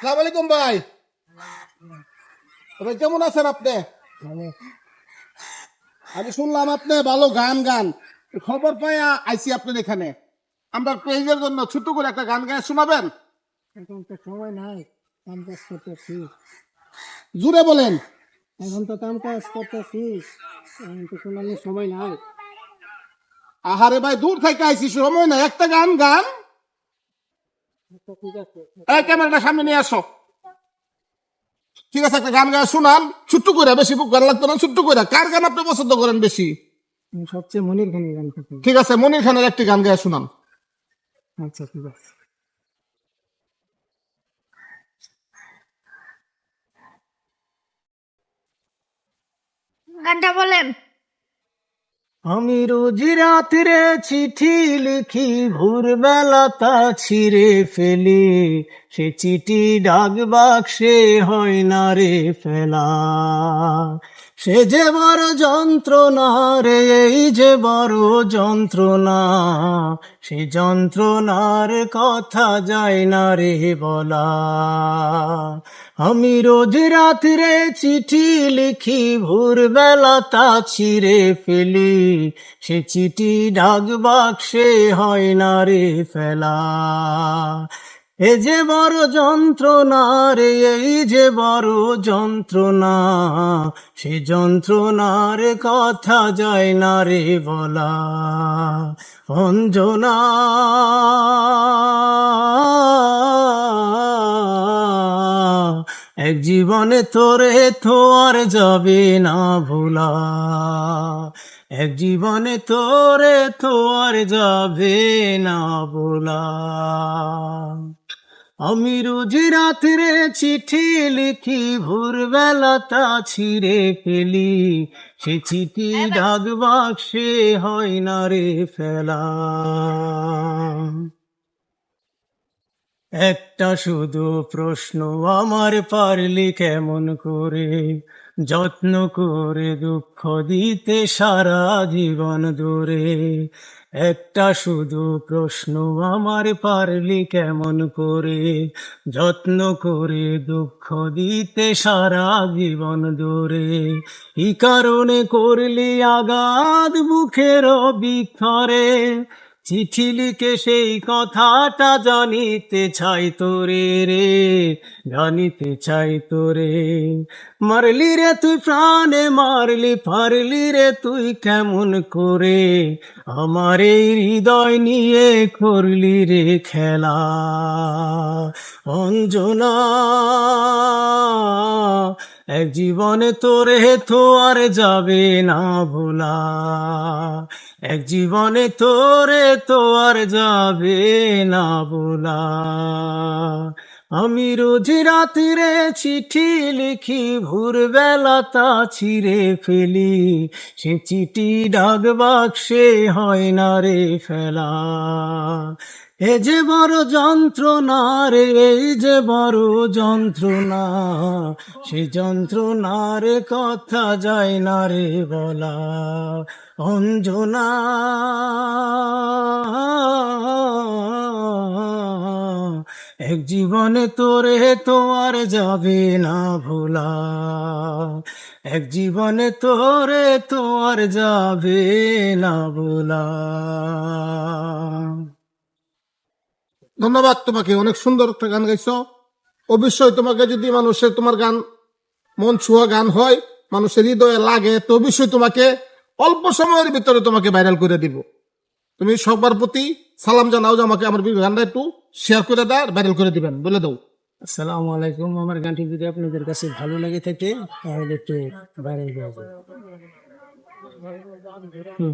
সালাম আলাইকুম ভাই। ভাই কেমন আছেন আপনি? আমি শুনলাম আপনি ভালো গান গান। খবর পাই আইসি আপনার এখানে। আমরা পেজের জন্য ছোট করে একটা গান গায়ে শোনাবেন। এখন তো সময় নাই কাম কাজ করতেছি। জুড়ে বলেন। এখন তো কাম কাজ করতেছি এখন তো শোনালে সময় নাই। আহারে ভাই দূর থেকে আইসি সময় না একটা গান গান। এই ক্যামেরাটা সামনে নিয়ে আসো। ঠিক আছে একটা গান গায়ে শোনান। ছোট্ট করে বেশি বুক গান লাগতো না ছোট্ট করে কার গান আপনি পছন্দ করেন বেশি? সবচেয়ে মনির খানের গান ঠিক আছে মনির খানের একটি গান গায়ে শোনান। আচ্ছা ঠিক আছে। গানটা বলেন। আমি রোজ রাত্রে চিঠি লিখি ভোরবেলা তা ছিঁড়ে ফেলি। সে চিঠি ডাক বাক্সে হয় না রে ফেলা। সে যে বড় যন্ত্রণা রে, এই যে বড় যন্ত্রণা। সে যন্ত্রণার কথা যায় না রে বলা। আমি রোজ রাত্রে চিঠি লিখি, ভোরবেলা তা ছিঁড়ে ফেলি। সে চিঠি ডাক বাক্সে হয় না রে ফেলা। এ যে বড় যন্ত্রণা রে, এই যে বড় যন্ত্রণা, সে যন্ত্রণার কথা যায় না রে বলা। অঞ্জনা, এক জীবনে তোরে তো আর যাবে না ভোলা। এক জীবনে তোরে তো আর যাবে না ভোলা। আমি রোজ রাত্রে চিঠি লিখি ভোরবেলা তা ছিঁড়ে ফেলি। সে চিঠি ডাক বাক্সে হয় না রে ফেলা। একটা শুধু প্রশ্ন আমার পারলি কেমন করে? যত্ন করে দুঃখ দিতে সারা জীবন দূরে একটা শুধু প্রশ্ন, আমার পারলি কেমন করে? যত্ন করে দুঃখ দিতে সারা জীবন ধরে। ই কারণে করলি আগাদ বুকের বিক্ষরে চিঠি লিখে সেই কথাটা জানিতে চাই তোরে রে, জানিতে চাই তোরে। মারলি রে তুই প্রাণে, মারলি পারলি রে তুই কেমন করে? আমার এই হৃদয় নিয়ে করলি রে খেলা, অঞ্জনা। এক জীবনে তোরে তো আর যাবে না ভোলা। এক জীবনে তোরে তো আর যাবে না ভোলা আমি রোজ রাত্রে চিঠি লিখি, ভোরবেলা তা ছিঁড়ে ফেলি। সে চিঠি ডাক বাক্সে হয় না রে ফেলা। এ যে বড় যন্ত্রণা রে, এই যে বড় যন্ত্রণা, সে যন্ত্রণার কথা যায় না রে বলা। অঞ্জনা এক জীবনে তোরে তো আর যাবে না ভোলা। এক জীবনে তোরে তো আর যাবে না ভোলা। ধন্যবাদ তোমাকে, অনেক সুন্দর একটা গান গাইছ। অবশ্যই তোমাকে যদি মানুষের তোমার গান, মন ছুঁয়া গান হয়, মানুষের হৃদয়ে লাগে, তো অবশ্যই তোমাকে অল্প সময়ের ভিতরে তোমাকে ভাইরাল করে দিব। তুমি সবার প্রতি সালাম জানাও যে আমাকে আমার গানটা একটু শেয়ার করে দেয় ভাইরাল করে দিবেন, বলে দাও। আসসালামু আলাইকুম, আমার গানটি যদি আপনাদের কাছে ভালো লাগে থাকে, তাহলে একটু বাইরে যাব।